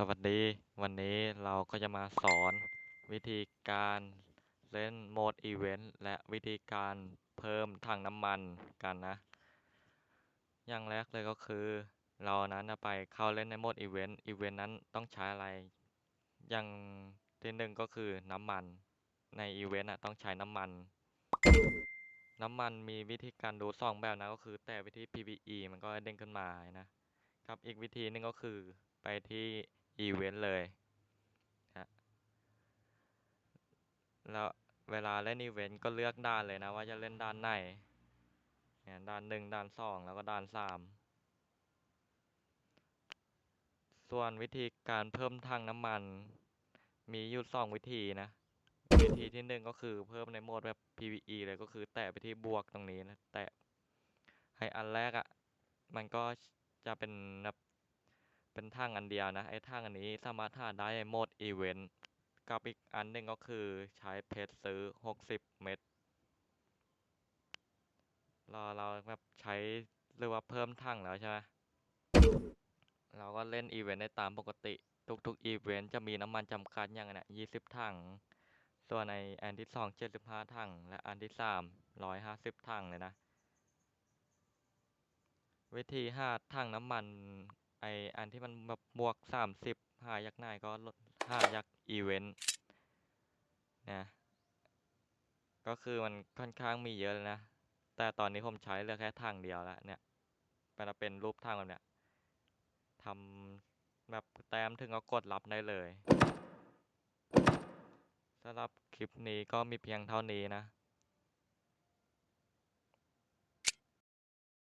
สวัสดี วันนี้เราก็จะมาสอนวิธีการเล่นโหมดอีเวนต์และวิธีการเพิ่มถังน้ำมันกันนะ อย่างแรกเลยก็คือ เรานั้นนะไปเข้าเล่นในโหมดอีเวนต์อีเวนต์นั้นต้องใช้อะไร อย่างที่หนึ่งก็คือน้ำมันในอีเวนต์อะต้องใช้น้ำมัน น้ำมันมีวิธีการดูสองแบบนะก็คือ แต่วิธี PVE มันก็เด้งขึ้นมานะครับอีกวิธีหนึงก็คือไปที่ อีเวนต์เลยฮะแล้วเวลาเล่นอีเวนต์ก็เลือกด้านเลยนะว่าจะเล่นด้านไหนเนี่ยด้านหนึ่งด้านสองแล้วก็ด้านสามส่วนวิธีการเพิ่มถังน้ำมัน มีอยู่สองวิธีนะ วิธีที่หนึ่งก็คือเพิ่มในโหมดแบบ PVE เลยก็คือแตะไปที่บวกตรงนี้นะ แตะให้อันแรกอะ่ะ มันก็จะเป็นแบบ เป็นทางอันเดียวนะ ไอ้ทางอันนี้สามารถหาได้โหมดอีเวนต์กับอีกอันหนึ่งก็คือใช้เพชรซื้อ 60 เม็ดเราเราแบบใช้หรือว่าเพิ่มทั้งแล้วใช่ไหมเราก็เล่นอีเวนต์ได้ตามปกติ ทุกๆอีเวนต์จะมีน้ำมันจำกัดอย่างนั้น20ถัง ส่วนในอันที่สอง75ถัง และอันที่สาม150ถังเลยนะ วิธีห้าถังน้ำมัน ออันที่มันแบบบวก30หายักง่ายก็ลดห้ายักอีเวนต์นะก็คือมันค่อนข้างมีเยอะเลยนะ แต่ตอนนี้ผมใช้เลือแค่ถังเดียวแล้วเนี่ยมันจะเป็นรูปถังแบบเนี้ยทำแบบแต้มถึงก็กดรับได้เลยสำหรับคลิปนี้ก็มีเพียงเท่านี้นะ